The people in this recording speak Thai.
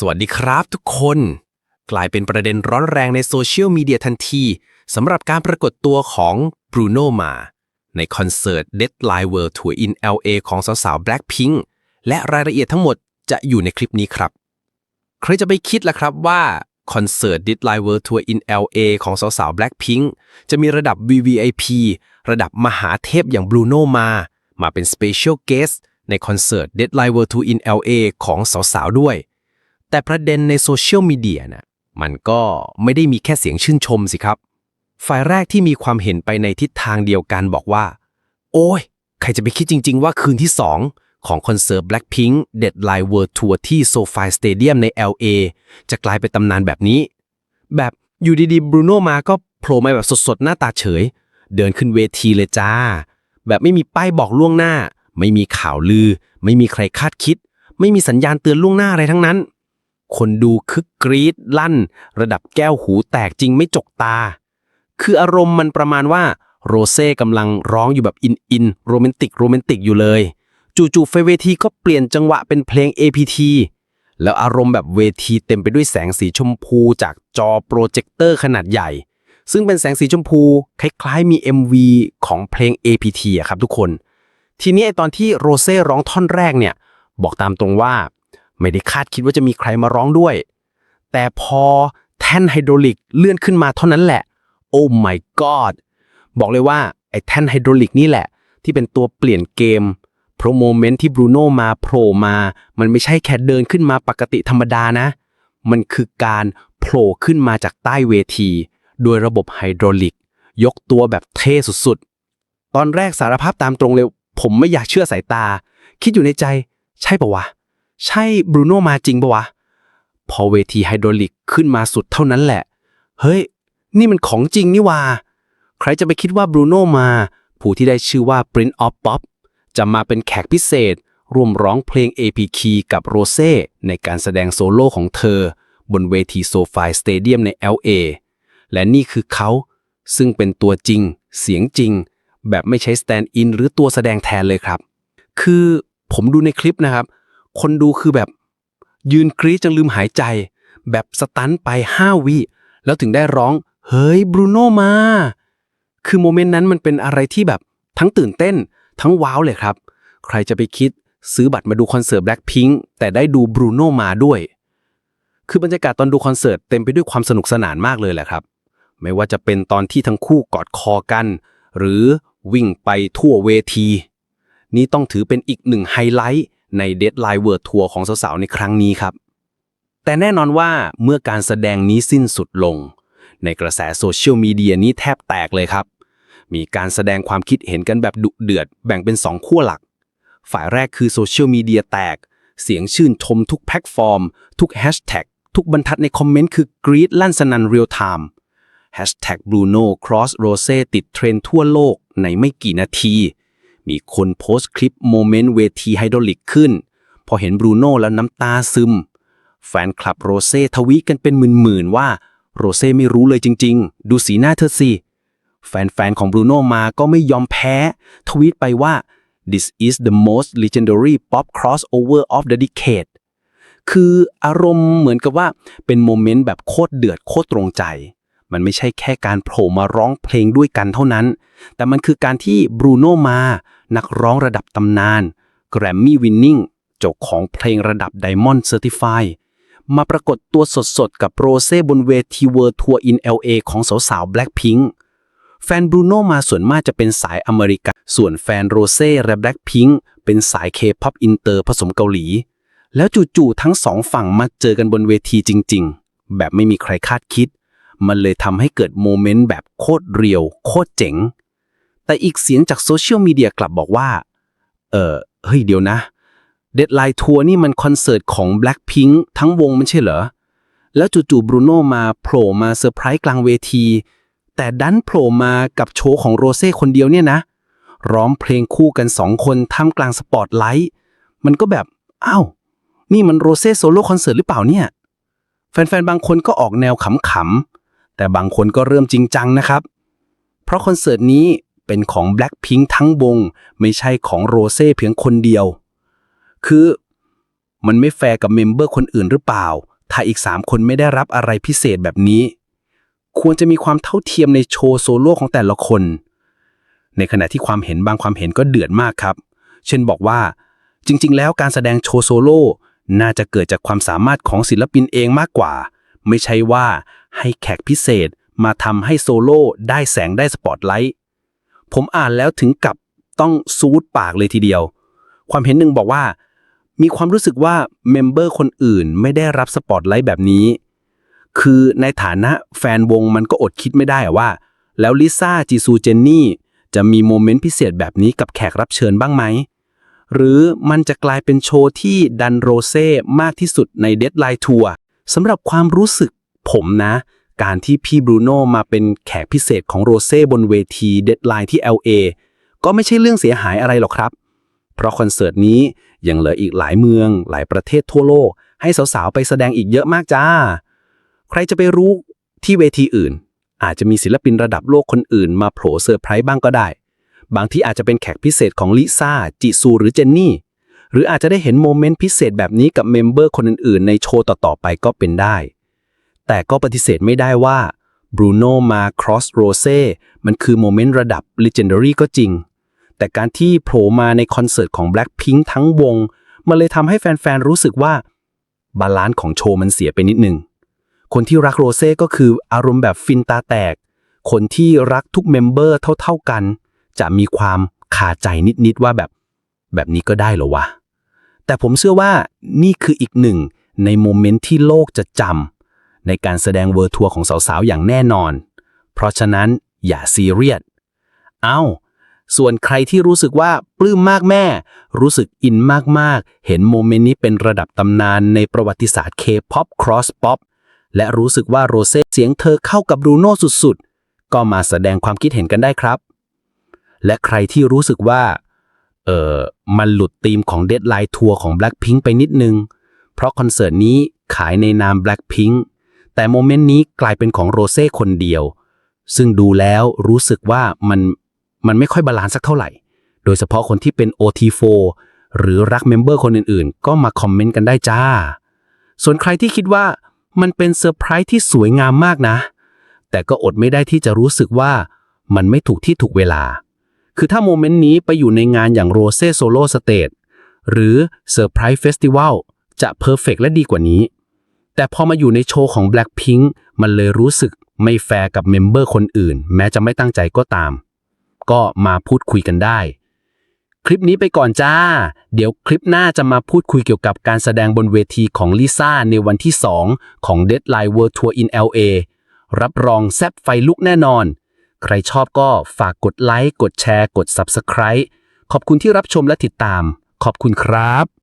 สวัสดีครับทุกคน กลายเป็นประเด็นร้อนแรงในโซเชียลมีเดียทันทีสำหรับการปรากฏตัวของบรูโนมา ในคอนเสิร์ต Deadline World Tour in LA ของสาวๆ Blackpink และรายละเอียดทั้งหมดจะอยู่ในคลิปนี้ครับ ใครจะไปคิดล่ะครับว่าคอนเสิร์ต Deadline World Tour in LA ของสาวๆ Blackpink จะมีระดับ VVIP ระดับมหาเทพอย่างบรูโนมา มาเป็น Special Guest ในคอนเสิร์ต Deadline World Tour in LA ของสาวๆ ด้วย แต่ประเด็นในโซเชียลมีเดียน่ะมันก็ไม่ได้มีแค่เสียงชื่นชมสิครับ ฝ่ายแรกที่มีความเห็นไปในทิศทางเดียวกันบอกว่า โอ้ย ใครจะไปคิดจริง ๆ ว่าคืนที่ 2 ของคอนเสิร์ต Blackpink Deadline World Tour ที่ SoFi Stadium ใน LA จะกลายเป็นตำนานแบบนี้ แบบอยู่ดีๆบรูโนมาก็โผล่มาแบบสดๆ หน้าตาเฉย เดินขึ้นเวทีเลยจ้า แบบไม่มีป้ายบอกล่วงหน้า ไม่มีข่าวลือ ไม่มีใครคาดคิด ไม่มีสัญญาณเตือนล่วงหน้าอะไรทั้งนั้น คนดูคึกกรี๊ดลั่น ระดับแก้วหูแตกจริงไม่จกตา คืออารมณ์มันประมาณว่าโรเซ่กำลังร้องอยู่แบบอินอินโรแมนติกโรแมนติกอยู่เลย จู่ๆไฟเวทีก็เปลี่ยนจังหวะเป็นเพลง APT แล้วอารมณ์แบบเวทีเต็มไปด้วยแสงสีชมพูจากจอโปรเจคเตอร์ขนาดใหญ่ ซึ่งเป็นแสงสีชมพู คล้ายๆมี MV ของเพลง APT อะครับทุกคน ทีนี้ไอตอนที่โรเซ่ร้องท่อนแรกเนี่ย บอกตามตรงว่า ไม่ได้คาดคิดว่าจะมีใครมาร้องด้วย แต่พอแท่นไฮดรอลิกเลื่อนขึ้นมาเท่านั้นแหละ โอ้ my god บอกเลยว่าไอ้แท่นไฮดรอลิกนี่แหละ ที่เป็นตัวเปลี่ยนเกมเพราะโมเมนต์ที่บรูโน่มาโผล่มา มันไม่ใช่แค่เดินขึ้นมาปกติธรรมดานะ มันคือการโผล่ขึ้นมาจากใต้เวที โดยระบบไฮดรอลิก ยกตัวแบบเท่สุดๆ ตอนแรกสารภาพตามตรงเลย ผมไม่อยากเชื่อสายตา คิดอยู่ในใจ ใช่ปะวะ ใช่บรูโน่มาจริงปะวะ พอเวทีไฮดรอลิกขึ้นมาสุดเท่านั้นแหละ เฮ้ย นี่มันของจริงนี่ว่า ใครจะไปคิดว่าบรูโน่มา ผู้ที่ได้ชื่อว่า Prince of Pop จะมาเป็นแขกพิเศษ ร่วมร้องเพลง APK กับโรเซ่ในการแสดงโซโล่ของเธอ บนเวทีโซฟายสเตเดียมใน LA และนี่คือเขา ซึ่งเป็นตัวจริง เสียงจริง แบบไม่ใช้สแตนด์อินหรือตัวแสดงแทนเลยครับ คือผมดูในคลิปนะครับ คนดูคือแบบ ยืนกรี๊ดจนลืมหายใจ แบบสตันไป5วิแล้วถึงได้ร้อง เฮ้ยบรูโน่มา คือโมเมนต์นั้นมันเป็นอะไรที่แบบทั้งตื่นเต้น ทั้งว้าวเลยครับ ใครจะไปคิดซื้อบัตรมาดูคอนเสิร์ต Blackpink แต่ได้ดูบรูโน่มาด้วย คือบรรยากาศตอนดูคอนเสิร์ตเต็มไปด้วยความสนุกสนานมากเลยแหละครับ ไม่ว่าจะเป็นตอนที่ทั้งคู่กอดคอกัน หรือวิ่งไปทั่วเวที นี่ต้องถือเป็นอีกหนึ่งไฮไลท์ ใน Deadline World Tour ของสาวๆในครั้งนี้ครับ แต่แน่นอนว่าเมื่อการแสดงนี้สิ้นสุดลง ในกระแสโซเชียลมีเดียนี้แทบแตกเลยครับ มีการแสดงความคิดเห็นกันแบบดุเดือดแบ่งเป็นสองขั้วหลัก ฝ่ายแรกคือโซเชียลมีเดียแตก เสียงชื่นชมทุกแพลตฟอร์ม ทุกแฮชแท็กทุกบรรทัดในคอมเมนต์คือกรี๊ดลั่นสนันเรียลไทม์ Hashtag Bruno Cross Rose ติดเทรนทั่วโลกในไม่กี่นาที มีคนโพสต์คลิปโมเมนต์เวทีไฮดรอลิกขึ้น พอเห็นบรูโน่แล้วน้ำตาซึม แฟนคลับโรเซ่ทวีตกันเป็นหมื่นๆว่าโรเซ่ไม่รู้เลยจริง ๆ ดูสีหน้าเธอสิ แฟนๆของบรูโน่มาก็ไม่ยอมแพ้ ทวีตไปว่า this is the most legendary pop crossover of the decade คืออารมณ์เหมือนกับว่าเป็นโมเมนต์แบบโคตรเดือดโคตรตรงใจ มันไม่ใช่แค่การโผล่มาร้องเพลงด้วยกันเท่านั้น แต่มันคือการที่บรูโนมา นักร้องระดับตำนาน Grammy Winning เจ้าของเพลงระดับ Diamond Certify มาปรากฏตัวสดๆ กับโรเซ่บนเวที World Tour in LA ของสาวๆ Blackpink แฟนบรูโนมาส่วนมากจะเป็นสายอเมริกันส่วนแฟนโรเซ่และ Blackpink เป็นสายเคป๊อปอินเตอร์ผสมเกาหลี แล้วจู่ๆทั้งสองฝั่งมาเจอกันบนเวทีจริงๆ แบบไม่มีใครคาดคิด มันเลยทำให้เกิดโมเมนต์แบบโคตรเรียว โคตรเจ๋ง แต่อีกเสียงจากโซเชียลมีเดียกลับบอกว่า เออเฮ้ยเดี๋ยวนะเดดไลน์ทัวร์นี่มันคอนเสิร์ตของ Blackpink ทั้งวงไม่ใช่เหรอ แล้วจู่ๆบรูโน่มาโผล่มาเซอร์ไพรส์กลางเวที แต่ดันโผล่มากับโชว์ของโรเซ่คนเดียวเนี่ยนะ ร้องเพลงคู่กันสองคนท่ามกลางสปอตไลท์มันก็แบบอ้าวนี่มันโรเซ่โซโล่คอนเสิร์ตหรือเปล่าเนี่ย แฟนๆ บางคนก็ออกแนวขำ แต่บางคนก็เริ่มจริงจังนะครับ เพราะคอนเสิร์ตนี้เป็นของ Blackpink ทั้งวง ไม่ใช่ของโรเซ่เพียงคนเดียว คือมันไม่แฟร์กับเมมเบอร์คนอื่นหรือเปล่า ถ้าอีก 3 คนไม่ได้รับอะไรพิเศษแบบนี้ ควรจะมีความเท่าเทียมในโชว์โซโล่ของแต่ละคน ในขณะที่ความเห็นบางความเห็นก็เดือดมากครับ เช่นบอกว่า จริง ๆ แล้วการแสดงโชว์โซโล่น่าจะเกิดจากความสามารถของศิลปินเองมากกว่า ไม่ใช่ว่าให้แขกพิเศษมาทำให้โซโล่ได้แสงได้สปอตไลท์ ผมอ่านแล้วถึงกับต้องซูดปากเลยทีเดียว ความเห็นหนึ่งบอกว่า มีความรู้สึกว่าเมมเบอร์คนอื่นไม่ได้รับสปอตไลท์แบบนี้ คือในฐานะแฟนวงมันก็อดคิดไม่ได้อะว่า แล้วลิซ่าจีซูเจนนี่ จะมีโมเมนต์พิเศษแบบนี้กับแขกรับเชิญบ้างไหม หรือมันจะกลายเป็นโชว์ที่ดันโรเซ่มากที่สุดในเด d ไลน์ทัวร์ สำหรับความรู้สึกผมนะ การที่พี่บรูโน่มาเป็นแขกพิเศษของโรเซ่บนเวทีเด d ไลน์ที่ LA ก็ไม่ใช่เรื่องเสียหายอะไรหรอกครับ เพราะคอนเสิร์ตนี้ยังเหลืออีกหลายเมืองหลายประเทศทั่วโลก ให้สาวๆ ไปแสดงอีกเยอะมากจ้า ใครจะไปรู้ที่เวทีอื่น อาจจะมีศิลปินระดับโลกคนอื่น มาโผล่เซอร์ไพรส์บ้างก็ได้ บางที่อาจจะเป็นแขกพิเศษของลิซ่าจิซูหรือเจนนี่ หรืออาจจะได้เห็นโมเมนต์พิเศษแบบนี้กับเมมเบอร์คนอื่นๆ ในโชว์ต่อๆไปก็เป็นได้ แต่ก็ปฏิเสธไม่ได้ว่าบรูโน่มา Cross Rose มันคือโมเมนต์ระดับ Legendary ก็จริง แต่การที่โผล่มาในคอนเสิร์ตของ Blackpink ทั้งวง มันเลยทำให้แฟนๆ รู้สึกว่า บาลานซ์ของโชว์มันเสียไปนิดนึง คนที่รักโรเซ่ก็คืออารมณ์แบบฟินตาแตก คนที่รักทุกเมมเบอร์เท่าๆกัน จะมีความขาใจนิดๆว่าแบบ แบบนี้ก็ได้เหรอวะ แต่ผมเชื่อว่านี่คืออีกหนึ่ง ในโมเมนต์ที่โลกจะจำในการแสดงเวอร์ทัวร์ของสาวๆ อย่างแน่นอน เพราะฉะนั้นอย่าซีเรียส เอาส่วนใครที่รู้สึกว่าปลื้มมากแม่ รู้สึกอินมากๆ เห็นโมเมนต์นี้เป็นระดับตำนานในประวัติศาสตร์ K-POP Cross Pop และรู้สึกว่าโรเซ่เสียงเธอเข้ากับบรูโน่สุดๆ ก็มาแสดงความคิดเห็นกันได้ครับ และใครที่รู้สึกว่า เออมันหลุดธีมของเด d ไลน์ทัวร์ของ Blackpink ไปนิดนึง เพราะคอนเสิร์ตนี้ขายในนาม Blackpink แต่โมเมนต์นี้กลายเป็นของโรเซ่คนเดียว ซึ่งดูแล้วรู้สึกว่ามันมันไม่ค่อยบาลานซ์สักเท่าไหร่ โดยเฉพาะคนที่เป็น OT4 หรือรักเมมเบอร์คนอื่นๆ ก็มาคอมเมนต์กันได้จ้า ส่วนใครที่คิดว่ามันเป็นเซอร์ไพรส์ที่สวยงามมากนะ แต่ก็อดไม่ได้ที่จะรู้สึกว่ามันไม่ถูกที่ถูกเวลา คือถ้าโมเมนต์นี้ไปอยู่ในงานอย่างโรเซ่โซโล่สเตจหรือเซอร์ไพรส์เฟสติวัลจะเพอร์เฟกและดีกว่านี้ แต่พอมาอยู่ในโชว์ของ Blackpink มันเลยรู้สึกไม่แฟร์กับเมมเบอร์คนอื่น แม้จะไม่ตั้งใจก็ตาม ก็มาพูดคุยกันได้ คลิปนี้ไปก่อนจ้า เดี๋ยวคลิปหน้าจะมาพูดคุยเกี่ยวกับการแสดงบนเวทีของลิซ่าในวันที่ 2 ของ Deadline World Tour in LA รับรองแซบไฟลุกแน่นอน ใครชอบก็ฝากกดไลค์ กดแชร์ กด Subscribe ขอบคุณที่รับชมและติดตาม ขอบคุณครับ